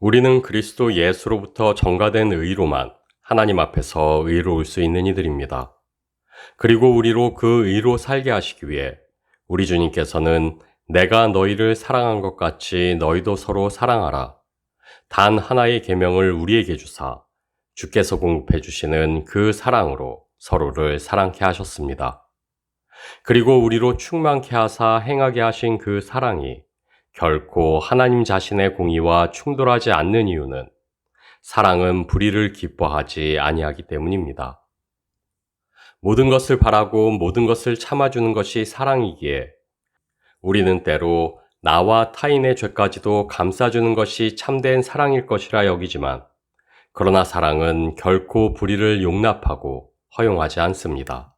우리는 그리스도 예수로부터 전가된 의로만 하나님 앞에서 의로울 수 있는 이들입니다. 그리고 우리로 그 의로 살게 하시기 위해 우리 주님께서는 내가 너희를 사랑한 것 같이 너희도 서로 사랑하라. 단 하나의 계명을 우리에게 주사 주께서 공급해 주시는 그 사랑으로 서로를 사랑케 하셨습니다. 그리고 우리로 충만케 하사 행하게 하신 그 사랑이 결코 하나님 자신의 공의와 충돌하지 않는 이유는 사랑은 불의를 기뻐하지 아니하기 때문입니다. 모든 것을 바라고 모든 것을 참아주는 것이 사랑이기에 우리는 때로 나와 타인의 죄까지도 감싸주는 것이 참된 사랑일 것이라 여기지만 그러나 사랑은 결코 불의를 용납하고 허용하지 않습니다.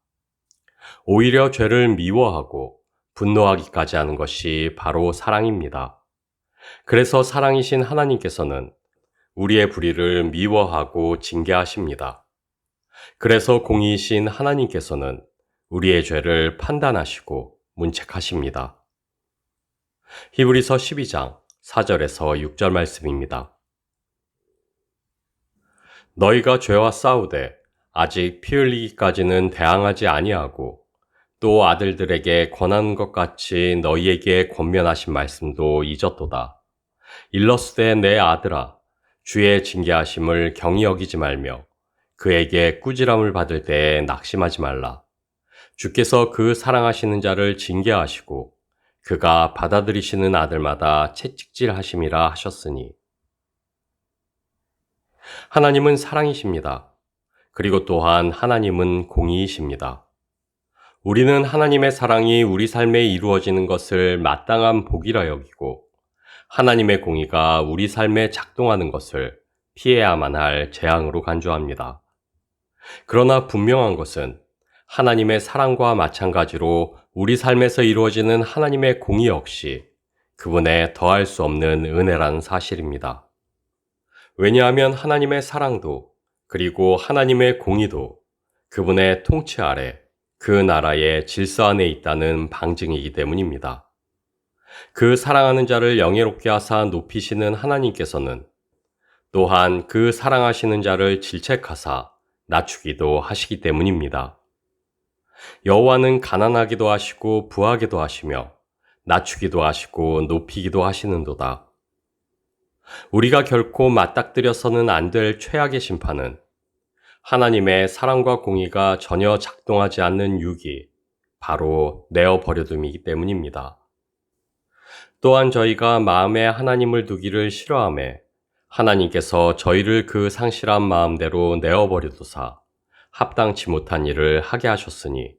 오히려 죄를 미워하고 분노하기까지 하는 것이 바로 사랑입니다. 그래서 사랑이신 하나님께서는 우리의 불의를 미워하고 징계하십니다. 그래서 공의이신 하나님께서는 우리의 죄를 판단하시고 문책하십니다. 히브리서 12장 4절에서 6절 말씀입니다. 너희가 죄와 싸우되 아직 피 흘리기까지는 대항하지 아니하고 또 아들들에게 권한 것 같이 너희에게 권면하신 말씀도 잊었도다. 일러스되 내 아들아 주의 징계하심을 경히 여기지 말며 그에게 꾸지람을 받을 때에 낙심하지 말라. 주께서 그 사랑하시는 자를 징계하시고 그가 받아들이시는 아들마다 채찍질 하심이라 하셨으니 하나님은 사랑이십니다. 그리고 또한 하나님은 공의이십니다. 우리는 하나님의 사랑이 우리 삶에 이루어지는 것을 마땅한 복이라 여기고 하나님의 공의가 우리 삶에 작동하는 것을 피해야만 할 재앙으로 간주합니다. 그러나 분명한 것은 하나님의 사랑과 마찬가지로 우리 삶에서 이루어지는 하나님의 공의 역시 그분의 더할 수 없는 은혜라는 사실입니다. 왜냐하면 하나님의 사랑도 그리고 하나님의 공의도 그분의 통치 아래 그 나라의 질서 안에 있다는 방증이기 때문입니다. 그 사랑하는 자를 영예롭게 하사 높이시는 하나님께서는 또한 그 사랑하시는 자를 질책하사 낮추기도 하시기 때문입니다. 여호와는 가난하기도 하시고 부하기도 하시며 낮추기도 하시고 높이기도 하시는도다. 우리가 결코 맞닥뜨려서는 안 될 최악의 심판은 하나님의 사랑과 공의가 전혀 작동하지 않는 유기, 바로 내어 버려둠이기 때문입니다. 또한 저희가 마음에 하나님을 두기를 싫어함에 하나님께서 저희를 그 상실한 마음대로 내어 버려두사 합당치 못한 일을 하게 하셨으니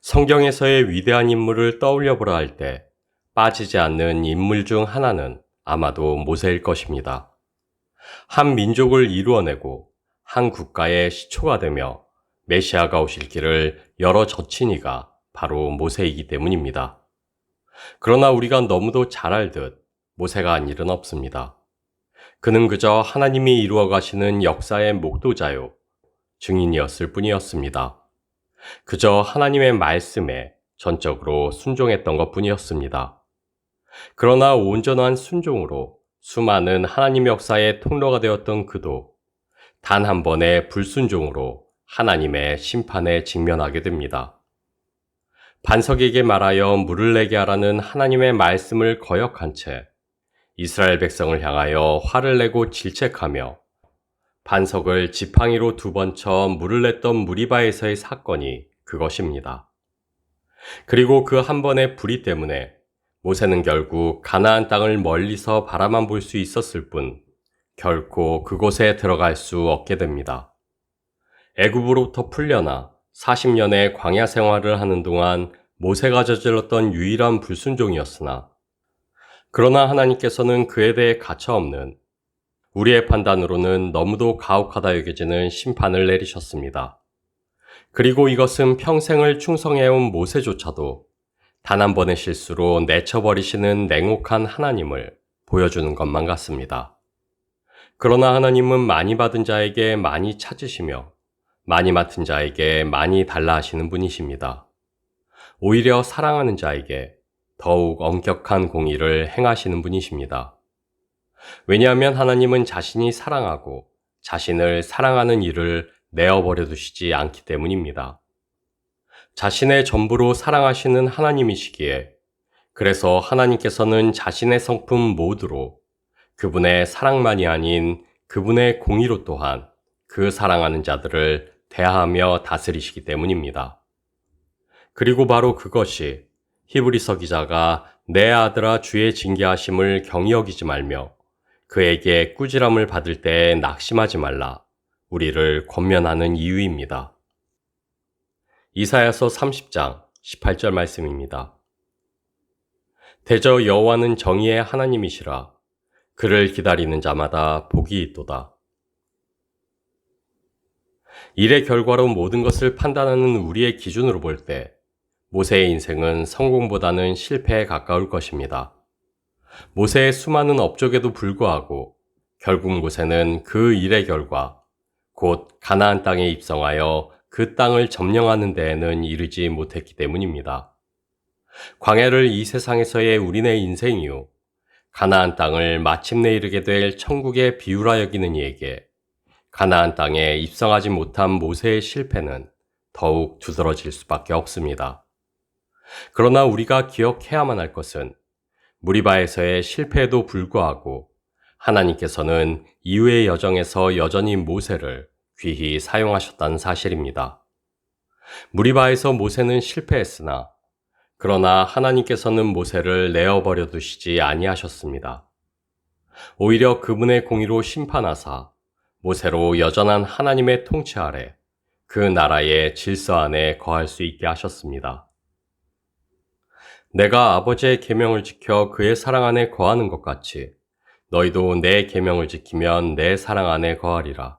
성경에서의 위대한 인물을 떠올려 보라 할 때 빠지지 않는 인물 중 하나는 아마도 모세일 것입니다. 한 민족을 이루어내고 한 국가의 시초가 되며 메시아가 오실 길을 열어 젖힌 이가 바로 모세이기 때문입니다. 그러나 우리가 너무도 잘 알듯 모세가 한 일은 없습니다. 그는 그저 하나님이 이루어 가시는 역사의 목도자요, 증인이었을 뿐이었습니다. 그저 하나님의 말씀에 전적으로 순종했던 것 뿐이었습니다. 그러나 온전한 순종으로 수많은 하나님 역사의 통로가 되었던 그도 단 한 번의 불순종으로 하나님의 심판에 직면하게 됩니다. 반석에게 말하여 물을 내게 하라는 하나님의 말씀을 거역한 채 이스라엘 백성을 향하여 화를 내고 질책하며 반석을 지팡이로 두 번 쳐 물을 냈던 무리바에서의 사건이 그것입니다. 그리고 그 한 번의 불의 때문에 모세는 결국 가나안 땅을 멀리서 바라만 볼 수 있었을 뿐 결코 그곳에 들어갈 수 없게 됩니다. 애굽으로부터 풀려나 40년의 광야 생활을 하는 동안 모세가 저질렀던 유일한 불순종이었으나 그러나 하나님께서는 그에 대해 가차없는 우리의 판단으로는 너무도 가혹하다 여겨지는 심판을 내리셨습니다. 그리고 이것은 평생을 충성해온 모세조차도 단 한 번의 실수로 내쳐버리시는 냉혹한 하나님을 보여주는 것만 같습니다. 그러나 하나님은 많이 받은 자에게 많이 찾으시며 많이 맡은 자에게 많이 달라 하시는 분이십니다. 오히려 사랑하는 자에게 더욱 엄격한 공의를 행하시는 분이십니다. 왜냐하면 하나님은 자신이 사랑하고 자신을 사랑하는 일을 내어버려 두시지 않기 때문입니다. 자신의 전부로 사랑하시는 하나님이시기에 그래서 하나님께서는 자신의 성품 모두로 그분의 사랑만이 아닌 그분의 공의로 또한 그 사랑하는 자들을 대하며 다스리시기 때문입니다. 그리고 바로 그것이 히브리서 기자가 내 아들아 주의 징계하심을 경히 여기지 말며 그에게 꾸지람을 받을 때에 낙심하지 말라 우리를 권면하는 이유입니다. 이사야서 30장 18절 말씀입니다. 대저 여호와는 정의의 하나님이시라 그를 기다리는 자마다 복이 있도다. 일의 결과로 모든 것을 판단하는 우리의 기준으로 볼 때 모세의 인생은 성공보다는 실패에 가까울 것입니다. 모세의 수많은 업적에도 불구하고 결국 모세는 그 일의 결과 곧 가나안 땅에 입성하여 그 땅을 점령하는 데에는 이르지 못했기 때문입니다. 광야를 이 세상에서의 우리네 인생이요 가나안 땅을 마침내 이르게 될 천국의 비유라 여기는 이에게 가나안 땅에 입성하지 못한 모세의 실패는 더욱 두드러질 수밖에 없습니다. 그러나 우리가 기억해야만 할 것은 무리바에서의 실패에도 불구하고 하나님께서는 이후의 여정에서 여전히 모세를 귀히 사용하셨다는 사실입니다. 무리바에서 모세는 실패했으나 그러나 하나님께서는 모세를 내어버려 두시지 아니하셨습니다. 오히려 그분의 공의로 심판하사 모세로 여전한 하나님의 통치 아래 그 나라의 질서 안에 거할 수 있게 하셨습니다. 내가 아버지의 계명을 지켜 그의 사랑 안에 거하는 것 같이 너희도 내 계명을 지키면 내 사랑 안에 거하리라.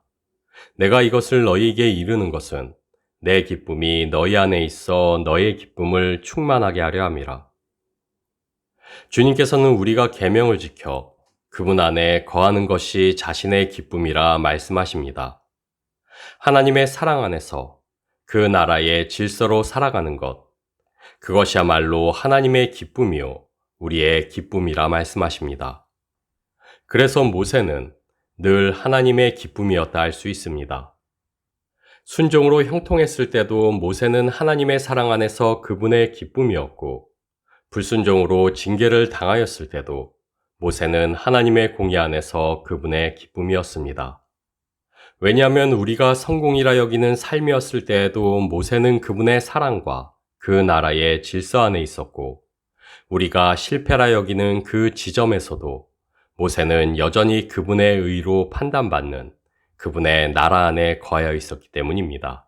내가 이것을 너희에게 이르는 것은 내 기쁨이 너희 안에 있어 너의 기쁨을 충만하게 하려 함이라. 주님께서는 우리가 계명을 지켜 그분 안에 거하는 것이 자신의 기쁨이라 말씀하십니다. 하나님의 사랑 안에서 그 나라의 질서로 살아가는 것, 그것이야말로 하나님의 기쁨이요, 우리의 기쁨이라 말씀하십니다. 그래서 모세는 늘 하나님의 기쁨이었다 할 수 있습니다. 순종으로 형통했을 때도 모세는 하나님의 사랑 안에서 그분의 기쁨이었고, 불순종으로 징계를 당하였을 때도 모세는 하나님의 공의 안에서 그분의 기쁨이었습니다. 왜냐하면 우리가 성공이라 여기는 삶이었을 때에도 모세는 그분의 사랑과 그 나라의 질서 안에 있었고, 우리가 실패라 여기는 그 지점에서도 모세는 여전히 그분의 의로 판단받는 그분의 나라 안에 거하여 있었기 때문입니다.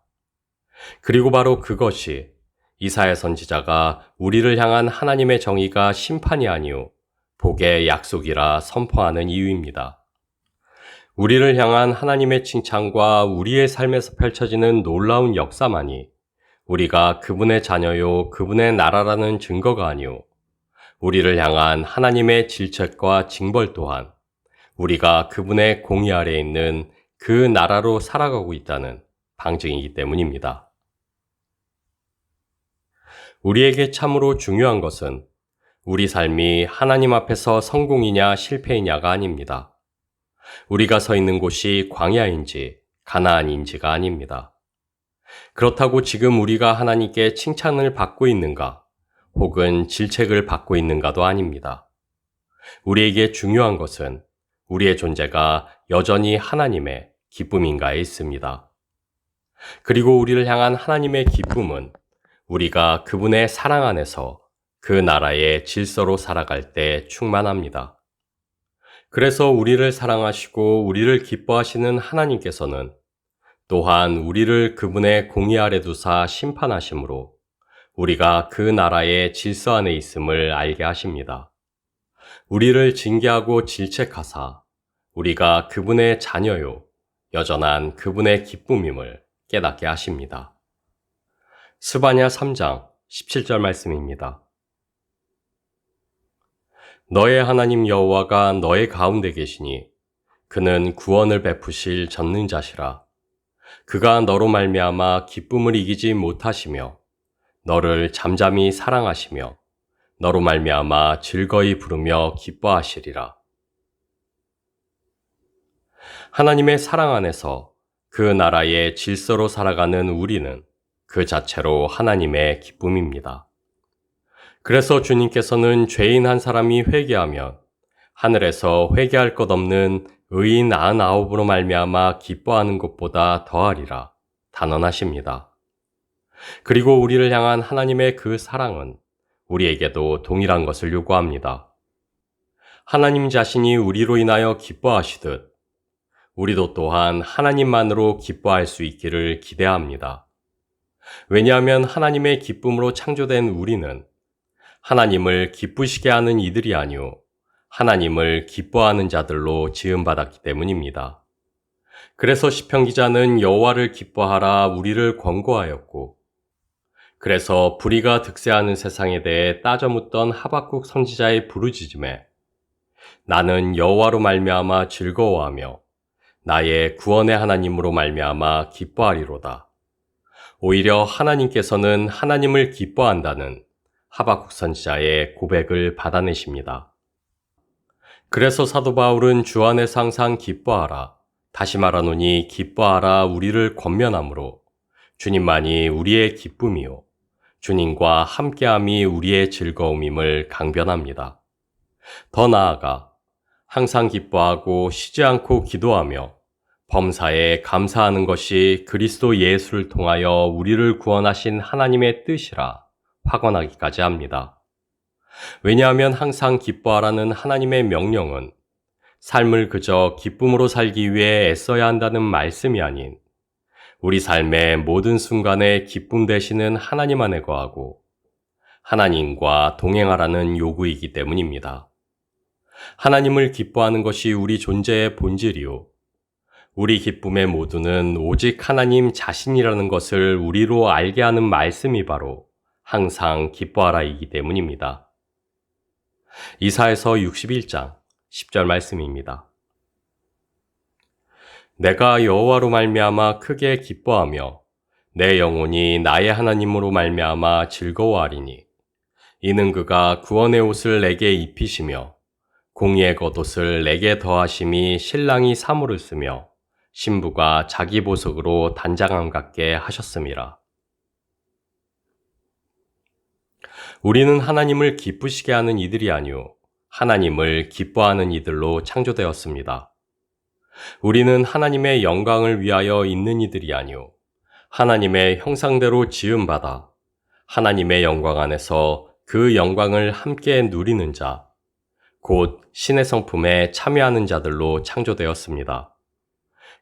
그리고 바로 그것이 이사야 선지자가 우리를 향한 하나님의 정의가 심판이 아니오 복의 약속이라 선포하는 이유입니다. 우리를 향한 하나님의 칭찬과 우리의 삶에서 펼쳐지는 놀라운 역사만이 우리가 그분의 자녀요, 그분의 나라라는 증거가 아니오. 우리를 향한 하나님의 질책과 징벌 또한 우리가 그분의 공의 아래 있는 그 나라로 살아가고 있다는 방증이기 때문입니다. 우리에게 참으로 중요한 것은 우리 삶이 하나님 앞에서 성공이냐 실패이냐가 아닙니다. 우리가 서 있는 곳이 광야인지 가나안인지가 아닙니다. 그렇다고 지금 우리가 하나님께 칭찬을 받고 있는가 혹은 질책을 받고 있는가도 아닙니다. 우리에게 중요한 것은 우리의 존재가 여전히 하나님의 기쁨인가에 있습니다. 그리고 우리를 향한 하나님의 기쁨은 우리가 그분의 사랑 안에서 그 나라의 질서로 살아갈 때 충만합니다. 그래서 우리를 사랑하시고 우리를 기뻐하시는 하나님께서는 또한 우리를 그분의 공의 아래 두사 심판하심으로 우리가 그 나라의 질서 안에 있음을 알게 하십니다. 우리를 징계하고 질책하사 우리가 그분의 자녀요, 여전한 그분의 기쁨임을 깨닫게 하십니다. 스바냐 3장 17절 말씀입니다. 너의 하나님 여호와가 너의 가운데 계시니 그는 구원을 베푸실 전능자시라. 그가 너로 말미암아 기쁨을 이기지 못하시며 너를 잠잠히 사랑하시며 너로 말미암아 즐거이 부르며 기뻐하시리라. 하나님의 사랑 안에서 그 나라의 질서로 살아가는 우리는 그 자체로 하나님의 기쁨입니다. 그래서 주님께서는 죄인 한 사람이 회개하면 하늘에서 회개할 것 없는 의인 아흔아홉으로 말미암아 기뻐하는 것보다 더하리라 단언하십니다. 그리고 우리를 향한 하나님의 그 사랑은 우리에게도 동일한 것을 요구합니다. 하나님 자신이 우리로 인하여 기뻐하시듯 우리도 또한 하나님만으로 기뻐할 수 있기를 기대합니다. 왜냐하면 하나님의 기쁨으로 창조된 우리는 하나님을 기쁘시게 하는 이들이 아니오 하나님을 기뻐하는 자들로 지음받았기 때문입니다. 그래서 시편 기자는 여호와를 기뻐하라 우리를 권고하였고 그래서 불의가 득세하는 세상에 대해 따져 묻던 하박국 선지자의 부르짖음에 나는 여호와로 말미암아 즐거워하며 나의 구원의 하나님으로 말미암아 기뻐하리로다. 오히려 하나님께서는 하나님을 기뻐한다는 하박국 선지자의 고백을 받아내십니다. 그래서 사도 바울은 주 안에서 항상 기뻐하라. 다시 말하노니 기뻐하라 우리를 권면함으로 주님만이 우리의 기쁨이요. 주님과 함께함이 우리의 즐거움임을 강변합니다. 더 나아가 항상 기뻐하고 쉬지 않고 기도하며 범사에 감사하는 것이 그리스도 예수를 통하여 우리를 구원하신 하나님의 뜻이라 확언하기까지 합니다. 왜냐하면 항상 기뻐하라는 하나님의 명령은 삶을 그저 기쁨으로 살기 위해 애써야 한다는 말씀이 아닌 우리 삶의 모든 순간에 기쁨 되시는 하나님 안에 거하고 하나님과 동행하라는 요구이기 때문입니다. 하나님을 기뻐하는 것이 우리 존재의 본질이요. 우리 기쁨의 모두는 오직 하나님 자신이라는 것을 우리로 알게 하는 말씀이 바로 항상 기뻐하라이기 때문입니다. 이사에서 61장 10절 말씀입니다. 내가 여호와로 말미암아 크게 기뻐하며 내 영혼이 나의 하나님으로 말미암아 즐거워하리니 이는 그가 구원의 옷을 내게 입히시며 공의의 겉옷을 내게 더하심이 신랑이 사물을 쓰며 신부가 자기 보석으로 단장함 같게 하셨음이라. 우리는 하나님을 기쁘시게 하는 이들이 아니오 하나님을 기뻐하는 이들로 창조되었습니다. 우리는 하나님의 영광을 위하여 있는 이들이 아니오. 하나님의 형상대로 지음 받아 하나님의 영광 안에서 그 영광을 함께 누리는 자, 곧 신의 성품에 참여하는 자들로 창조되었습니다.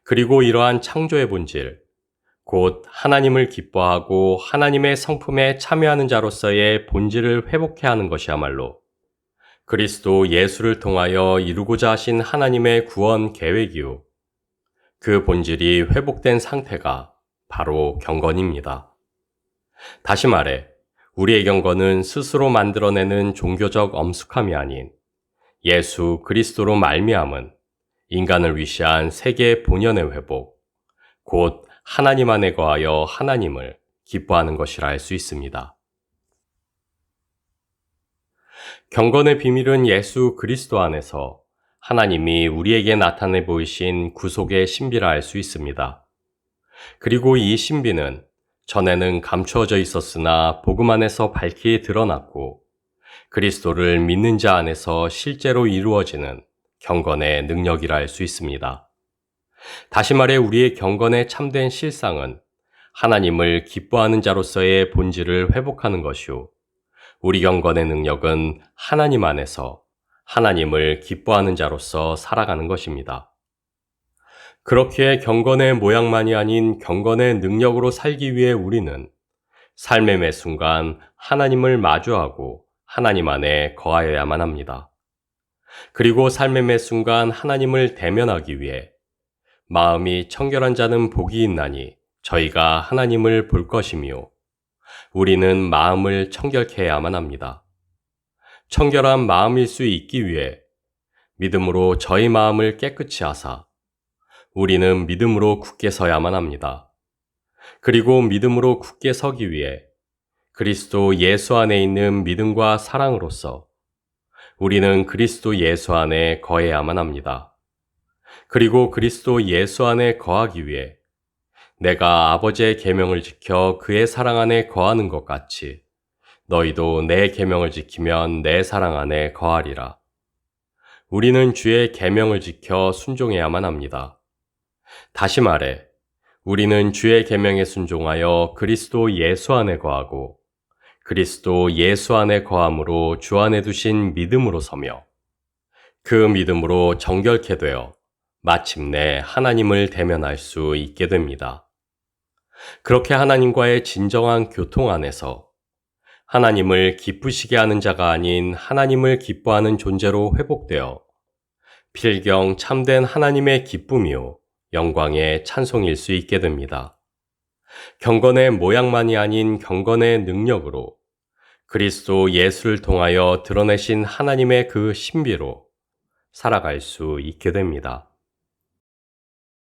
그리고 이러한 창조의 본질, 곧 하나님을 기뻐하고 하나님의 성품에 참여하는 자로서의 본질을 회복해야 하는 것이야말로 그리스도 예수를 통하여 이루고자 하신 하나님의 구원 계획이요. 그 본질이 회복된 상태가 바로 경건입니다. 다시 말해, 우리의 경건은 스스로 만들어내는 종교적 엄숙함이 아닌 예수 그리스도로 말미암은 인간을 위시한 세계 본연의 회복, 곧 하나님 안에 거하여 하나님을 기뻐하는 것이라 할 수 있습니다. 경건의 비밀은 예수 그리스도 안에서 하나님이 우리에게 나타내 보이신 구속의 신비라 할수 있습니다. 그리고 이 신비는 전에는 감추어져 있었으나 복음 안에서 밝히 드러났고 그리스도를 믿는 자 안에서 실제로 이루어지는 경건의 능력이라 할 수 있습니다. 다시 말해 우리의 경건의 참된 실상은 하나님을 기뻐하는 자로서의 본질을 회복하는 것이요. 우리 경건의 능력은 하나님 안에서 하나님을 기뻐하는 자로서 살아가는 것입니다. 그렇게 경건의 모양만이 아닌 경건의 능력으로 살기 위해 우리는 삶의 매 순간 하나님을 마주하고 하나님 안에 거하여야만 합니다. 그리고 삶의 매 순간 하나님을 대면하기 위해 마음이 청결한 자는 복이 있나니 저희가 하나님을 볼 것이며 우리는 마음을 청결케 해야만 합니다. 청결한 마음일 수 있기 위해 믿음으로 저희 마음을 깨끗이 하사 우리는 믿음으로 굳게 서야만 합니다. 그리고 믿음으로 굳게 서기 위해 그리스도 예수 안에 있는 믿음과 사랑으로서 우리는 그리스도 예수 안에 거해야만 합니다. 그리고 그리스도 예수 안에 거하기 위해 내가 아버지의 계명을 지켜 그의 사랑 안에 거하는 것 같이 너희도 내 계명을 지키면 내 사랑 안에 거하리라. 우리는 주의 계명을 지켜 순종해야만 합니다. 다시 말해 우리는 주의 계명에 순종하여 그리스도 예수 안에 거하고 그리스도 예수 안에 거함으로 주 안에 두신 믿음으로 서며 그 믿음으로 정결케 되어 마침내 하나님을 대면할 수 있게 됩니다. 그렇게 하나님과의 진정한 교통 안에서 하나님을 기쁘시게 하는 자가 아닌 하나님을 기뻐하는 존재로 회복되어 필경 참된 하나님의 기쁨이요 영광의 찬송일 수 있게 됩니다. 경건의 모양만이 아닌 경건의 능력으로 그리스도 예수를 통하여 드러내신 하나님의 그 신비로 살아갈 수 있게 됩니다.